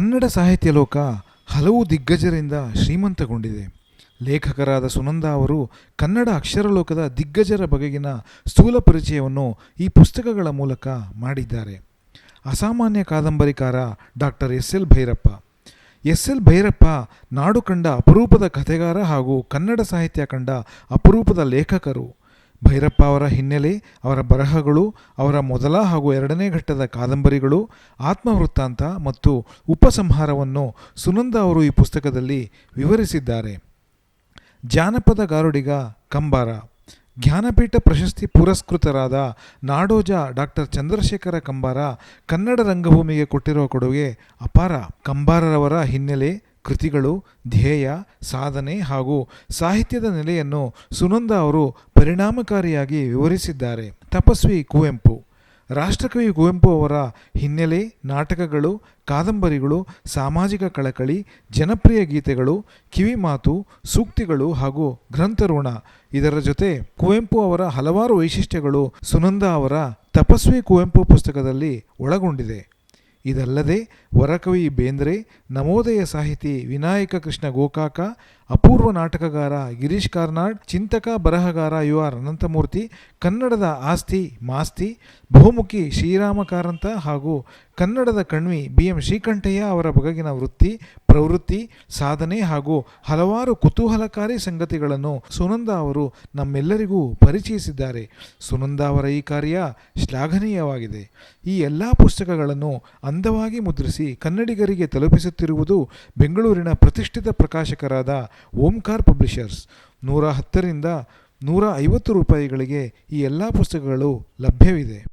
ಕನ್ನಡ ಸಾಹಿತ್ಯ ಲೋಕ ಹಲವು ದಿಗ್ಗಜರಿಂದ ಶ್ರೀಮಂತಗೊಂಡಿದೆ. ಲೇಖಕರಾದ ಸುನಂದ ಅವರು ಕನ್ನಡ ಅಕ್ಷರಲೋಕದ ದಿಗ್ಗಜರ ಬಗೆಗಿನ ಸ್ಥೂಲ ಪರಿಚಯವನ್ನು ಈ ಪುಸ್ತಕಗಳ ಮೂಲಕ ಮಾಡಿದ್ದಾರೆ. ಅಸಾಮಾನ್ಯ ಕಾದಂಬರಿಕಾರ doctor S L Bhyrappa. S L Bhyrappa ನಾಡು ಕಂಡ ಅಪರೂಪದ ಕಥೆಗಾರ ಹಾಗೂ ಕನ್ನಡ ಸಾಹಿತ್ಯ ಕಂಡ ಅಪರೂಪದ ಲೇಖಕರು. ಭೈರಪ್ಪ ಅವರ ಹಿನ್ನೆಲೆ, ಅವರ ಬರಹಗಳು, ಅವರ ಮೊದಲ ಹಾಗೂ ಎರಡನೇ ಘಟ್ಟದ ಕಾದಂಬರಿಗಳು, ಆತ್ಮವೃತ್ತಾಂತ ಮತ್ತು ಉಪಸಂಹಾರವನ್ನು ಸುನಂದ ಅವರು ಈ ಪುಸ್ತಕದಲ್ಲಿ ವಿವರಿಸಿದ್ದಾರೆ. ಜಾನಪದ ಗಾರುಡಿಗ ಕಂಬಾರ. ಜ್ಞಾನಪೀಠ ಪ್ರಶಸ್ತಿ ಪುರಸ್ಕೃತರಾದ ನಾಡೋಜ ಡಾಕ್ಟರ್ ಚಂದ್ರಶೇಖರ ಕಂಬಾರ ಕನ್ನಡ ರಂಗಭೂಮಿಗೆ ಕೊಟ್ಟಿರುವ ಕೊಡುಗೆ ಅಪಾರ. ಕಂಬಾರರವರ ಹಿನ್ನೆಲೆ ಕೃತಿಗಳು, ಧ್ಯೇಯ, ಸಾಧನೆ ಹಾಗೂ ಸಾಹಿತ್ಯದ ನೆಲೆಯನ್ನು ಸುನಂದ ಅವರು ಪರಿಣಾಮಕಾರಿಯಾಗಿ ವಿವರಿಸಿದ್ದಾರೆ. ತಪಸ್ವಿ ಕುವೆಂಪು. ರಾಷ್ಟ್ರಕವಿ ಕುವೆಂಪು ಅವರ ಹಿನ್ನೆಲೆ ನಾಟಕಗಳು, ಕಾದಂಬರಿಗಳು, ಸಾಮಾಜಿಕ ಕಳಕಳಿ, ಜನಪ್ರಿಯ ಗೀತೆಗಳು ಕಿವಿಮಾತು ಸೂಕ್ತಿಗಳು ಹಾಗೂ ಗ್ರಂಥಋಣ ಇದರ ಜೊತೆ ಕುವೆಂಪು ಅವರ ಹಲವಾರು ವೈಶಿಷ್ಟ್ಯಗಳು ಸುನಂದ ಅವರ ತಪಸ್ವಿ ಕುವೆಂಪು ಪುಸ್ತಕದಲ್ಲಿ ಒಳಗೊಂಡಿದೆ. ಇದಲ್ಲದೆ ವರಕವಿ ಬೇಂದ್ರೆ ನವೋದಯ ಸಾಹಿತಿ ವಿನಾಯಕ ಕೃಷ್ಣ ಗೋಕಾಕ ಅಪೂರ್ವ ನಾಟಕಗಾರ ಗಿರೀಶ್ ಕಾರ್ನಾಡ್, ಚಿಂತಕ ಬರಹಗಾರ ಯು ಆರ್ ಅನಂತಮೂರ್ತಿ, ಕನ್ನಡದ ಆಸ್ತಿ ಮಾಸ್ತಿ, ಬಹುಮುಖಿ ಶ್ರೀರಾಮ ಕಾರಂತ ಹಾಗೂ ಕನ್ನಡದ ಕಣ್ವಿ ಬಿ ಎಂ ಶ್ರೀಕಂಠಯ್ಯ ಅವರ ಬಗೆಗಿನ ವೃತ್ತಿ, ಪ್ರವೃತ್ತಿ, ಸಾಧನೆ ಹಾಗೂ ಹಲವಾರು ಕುತೂಹಲಕಾರಿ ಸಂಗತಿಗಳನ್ನು ಸುನಂದ ಅವರು ನಮ್ಮೆಲ್ಲರಿಗೂ ಪರಿಚಯಿಸಿದ್ದಾರೆ. ಸುನಂದ ಅವರ ಈ ಕಾರ್ಯ ಶ್ಲಾಘನೀಯವಾಗಿದೆ. ಈ ಎಲ್ಲ ಪುಸ್ತಕಗಳನ್ನು ಅಂದವಾಗಿ ಮುದ್ರಿಸಿ ಕನ್ನಡಿಗರಿಗೆ ತಲುಪಿಸುತ್ತಿರುವುದು ಬೆಂಗಳೂರಿನ ಪ್ರತಿಷ್ಠಿತ ಪ್ರಕಾಶಕರಾದ ಓಂಕಾರ್ ಪಬ್ಲಿಷರ್ಸ್ ನೂರ ಹತ್ತರಿಂದ ನೂರ ಐವತ್ತು ರೂಪಾಯಿಗಳಿಗೆ ಈ ಎಲ್ಲ ಪುಸ್ತಕಗಳು ಲಭ್ಯವಿದೆ.